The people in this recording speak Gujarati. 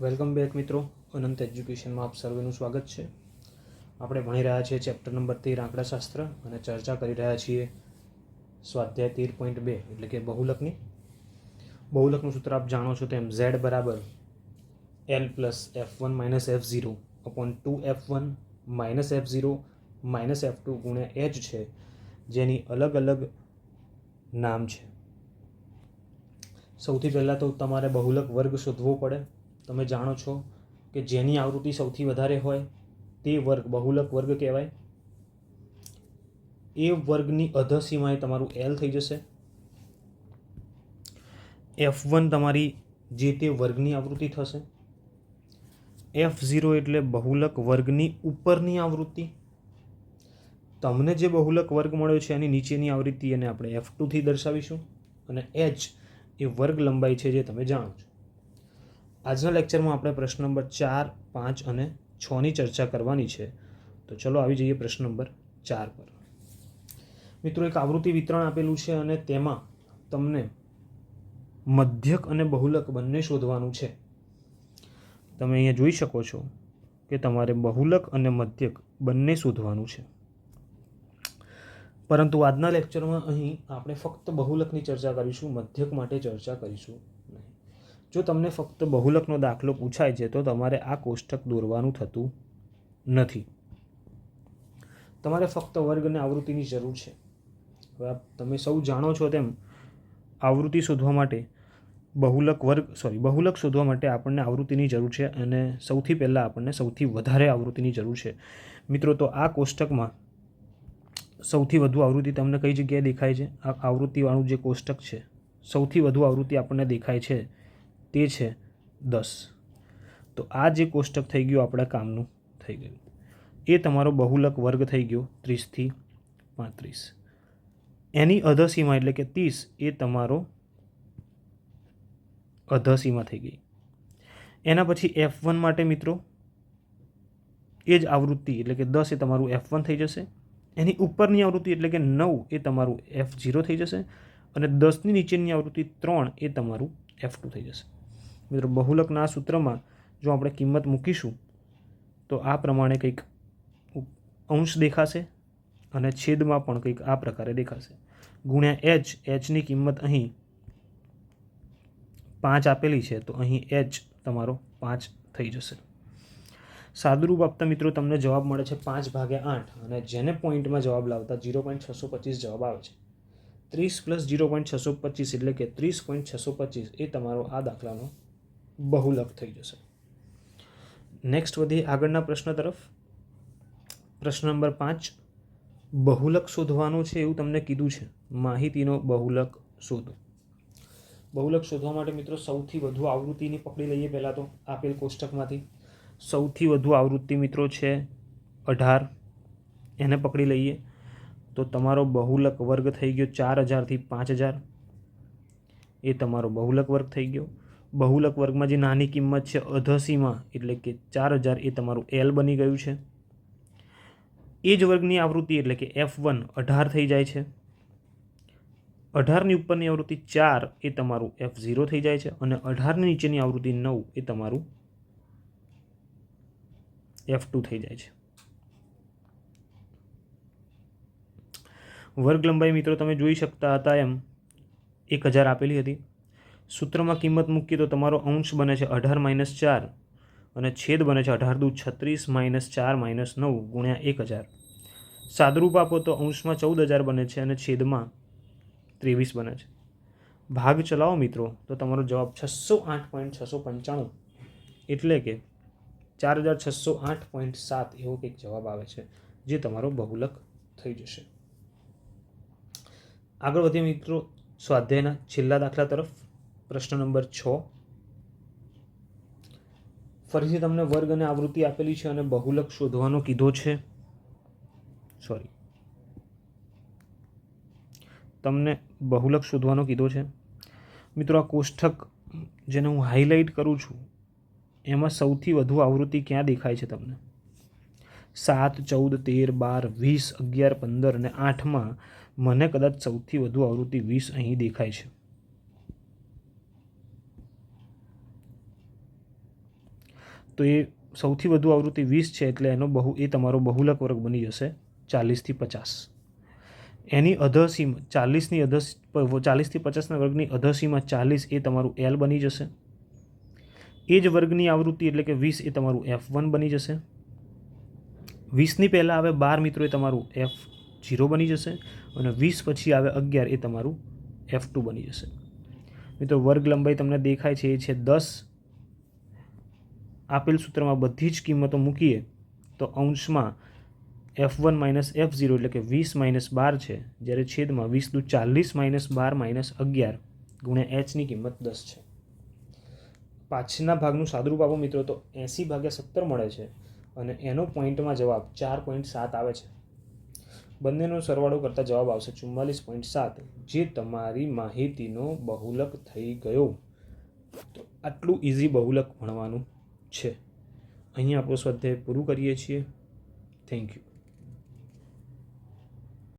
વેલકમ બેક મિત્રો. અનંત એજ્યુકેશનમાં આપ સર્વેનું સ્વાગત છે. આપણે ભણી રહ્યા છીએ ચેપ્ટર નંબર તેર, આંકડાશાસ્ત્ર, અને ચર્ચા કરી રહ્યા છીએ સ્વાધ્યાય તેર પોઈન્ટ બે, એટલે કે બહુલકની. બહુલકનું સૂત્ર આપ જાણો છો તેમ ઝેડ બરાબર L plus F one minus F zero upon two F one minus F zero minus F two ગુણ્યા એચ છે, જેની અલગ અલગ નામ છે. સૌથી પહેલાં તો તમારે બહુલક વર્ગ શોધવો પડે. તમે જાણો છો કે જેની આવૃત્તિ સૌથી વધારે હોય તે વર્ગ, બહુલક વર્ગ કહેવાય. એ વર્ગની અધસીમાએ તમારું એલ થઈ જશે. એફ વન તમારી જે તે વર્ગની આવૃત્તિ થશે. એફ ઝીરો એટલે બહુલક વર્ગની ઉપરની આવૃત્તિ. તમને જે બહુલક વર્ગ મળ્યો છે એની નીચેની આવૃત્તિ એને આપણે એફ ટુથી દર્શાવીશું. અને એચ એ વર્ગ લંબાઈ છે જે તમે જાણો છો. આજના લેક્ચરમાં આપણે પ્રશ્ન નંબર ચાર, પાંચ અને છની ચર્ચા કરવાની છે. તો ચલો આવી જઈએ પ્રશ્ન નંબર ચાર પર. મિત્રો, એક આવૃત્તિ વિતરણ આપેલું છે અને તેમાં તમને મધ્યક અને બહુલક બંને શોધવાનું છે. તમે અહીંયા જોઈ શકો છો કે તમારે બહુલક અને મધ્યક બંને શોધવાનું છે. પરંતુ આજના લેક્ચરમાં અહીં આપણે ફક્ત બહુલકની ચર્ચા કરીશું, મધ્યક માટે ચર્ચા કરીશું. જો તમને ફક્ત બહુલકનો દાખલો પૂછાય છે, તો તમારે આ કોષ્ટક દોરવાનું થતું નથી. તમારે ફક્ત વર્ગ અને આવૃત્તિની જરૂર છે. હવે તમે સૌ જાણો છો તેમ, આવૃત્તિ શોધવા માટે બહુલક વર્ગ સોરી બહુલક શોધવા માટે આપણને આવૃત્તિની જરૂર છે અને સૌથી પહેલાં આપણને સૌથી વધારે આવૃત્તિની જરૂર છે. મિત્રો, તો આ કોષ્ટકમાં સૌથી વધુ આવૃત્તિ તમને કઈ જગ્યાએ દેખાય છે? આ આવૃત્તિવાળું જે કોષ્ટક છે, સૌથી વધુ આવૃત્તિ આપણને દેખાય છે. તે છે દસ. તો આ જે કોષ્ટક થઈ ગયું આપણા કામનું થઈ ગયું. એ તમારો બહુલક વર્ગ થઈ ગયો ત્રીસથી પાંત્રીસ. એની અધસીમા એટલે કે ત્રીસ એ તમારો અધસીમા થઈ ગઈ. એના પછી એફ વન માટે મિત્રો એ જ આવૃત્તિ એટલે કે દસ એ તમારું એફ વન થઈ જશે. એની ઉપરની આવૃત્તિ એટલે કે નવ એ તમારું એફ ઝીરો થઈ જશે અને દસની નીચેની આવૃત્તિ ત્રણ એ તમારું એફ ટુ થઈ જશે. મિત્રો, બહુલકના સૂત્રમાં જો આપણે કિંમત મૂકીશું, તો આ પ્રમાણે કંઈક અંશ દેખાશે અને છેદમાં પણ કંઈક આ પ્રકારે દેખાશે. ગુણ્યા એચ એચની કિંમત અહીં પાંચ આપેલી છે, તો અહીં એચ તમારો પાંચ થઈ જશે. સાદુરૂપ આપતા મિત્રો, તમને જવાબ મળે છે પાંચ ભાગ્યા આઠ અને જેને પોઈન્ટમાં જવાબ લાવતા જીરો પોઈન્ટ છસો પચીસ જવાબ આવે છે. ત્રીસ પ્લસ જીરો પોઈન્ટ છસો પચીસ એટલે કે ત્રીસ પોઈન્ટ છસો પચીસ એ તમારો આ દાખલાનો બહુલક થઈ જશે. નેક્સ્ટ વધીએ આગળના પ્રશ્ન તરફ. પ્રશ્ન નંબર પાંચ. બહુલક શોધવાનું છે એવું તમને કીધું છે. માહિતીનો બહુલક શોધો. બહુલક શોધવા માટે મિત્રો સૌથી વધુ આવૃત્તિની પકડી લઈએ પહેલાં તો આપેલ કોષ્ટકમાંથી. સૌથી વધુ આવૃત્તિ મિત્રો છે અઢાર. એને પકડી લઈએ. તો તમારો બહુલક વર્ગ થઈ ગયો ચાર હજારથી પાંચ હજાર. એ તમારો બહુલક વર્ગ થઈ ગયો. બહુલક વર્ગમાં જે નાની કિંમત છે અધસીમાં, એટલે કે ચાર હજાર, એ તમારું એલ બની ગયું છે. એ જ વર્ગની આવૃત્તિ, એટલે કે એફ વન, અઢાર થઈ જાય છે. અઢારની ઉપરની આવૃત્તિ ચાર, એ તમારું એફ ઝીરો થઈ જાય છે. અને અઢારની નીચેની આવૃત્તિ નવ, એ તમારું એફ ટુ થઈ જાય છે. વર્ગ લંબાઈ મિત્રો, તમે જોઈ શકતા હતા એમ. એક હજાર આપેલી હતી. સૂત્રમાં કિંમત મૂકીએ તો તમારો અંશ બને છે અઢાર માઇનસ ચાર અને છેદ બને છે અઢાર દુ છત્રીસ માઇનસ ચાર માઇનસ નવ ગુણ્યા એક હજાર. સાદરૂપ આપો તો અંશમાં ચૌદ હજાર બને છે અને છેદમાં ત્રેવીસ બને છે. ભાગ ચલાવો મિત્રો, તો તમારો જવાબ છસો આઠ પોઈન્ટ છસો પંચાણું. એટલે કે ચાર હજાર છસો આઠ પોઈન્ટ સાત એવો કંઈક જવાબ આવે છે, જે તમારો બહુલક થઈ જશે. આગળ વધીએ મિત્રો, સ્વાધ્યાયના છેલ્લા દાખલા તરફ. પ્રશ્ન નંબર છ. ફરીથી તમને વર્ગ અને આવૃત્તિ આપેલી છે અને બહુલક શોધવાનો કીધો છે. સોરી તમને બહુલક શોધવાનો કીધો છે. મિત્રો, આ કોષ્ટક જેને હું હાઇલાઇટ કરું છું, એમાં સૌથી વધુ આવૃત્તિ ક્યાં દેખાય છે તમને? સાત, ચૌદ, તેર, બાર, વીસ, અગિયાર, પંદર અને આઠમાં મને કદાચ સૌથી વધુ આવૃત્તિ વીસ અહીં દેખાય છે. તો એ સૌથી વધુ આવૃત્તિ વીસ છે એટલે એનો બહુ, એ તમારો બહુલક વર્ગ બની જશે ચાલીસથી પચાસ. એની અધસીમ, ચાલીસની અધસ ચાલીસથી પચાસના વર્ગની અધસીમાં ચાલીસ એ તમારું એલ બની જશે. એ જ વર્ગની આવૃત્તિ એટલે કે વીસ એ તમારું એફ વન બની જશે. વીસની પહેલાં આવે બાર મિત્રો એ તમારું એફ જીરો બની જશે અને વીસ પછી આવે અગિયાર એ તમારું એફ ટુ બની જશે. મિત્રો, વર્ગ લંબાઈ તમને દેખાય છે, એ છે દસ. આપેલ સૂત્રમાં બધી જ કિંમતો મૂકીએ તો અંશમાં F one minus F zero એટલે કે વીસ માઇનસ બાર છે, જ્યારે છેદમાં વીસ દુ ચાલીસ માઇનસ બાર માઇનસ અગિયાર ગુણ્યા એચની કિંમત દસ છે. પાછળના ભાગનું સાદુરૂપ આપો મિત્રો તો એંસી ભાગ્યા સત્તર મળે છે અને એનો પોઈન્ટમાં જવાબ ચાર પોઈન્ટ સાત આવે છે. બંનેનો સરવાળો કરતાં જવાબ આવશે ચુમ્માલીસ પોઈન્ટ સાત, જે તમારી માહિતીનો બહુલક થઈ ગયો. તો આટલું ઇઝી બહુલક ભણવાનું છે. અહીં આપણું સ્વાધ્યાય પૂરું કરીએ છીએ. Thank you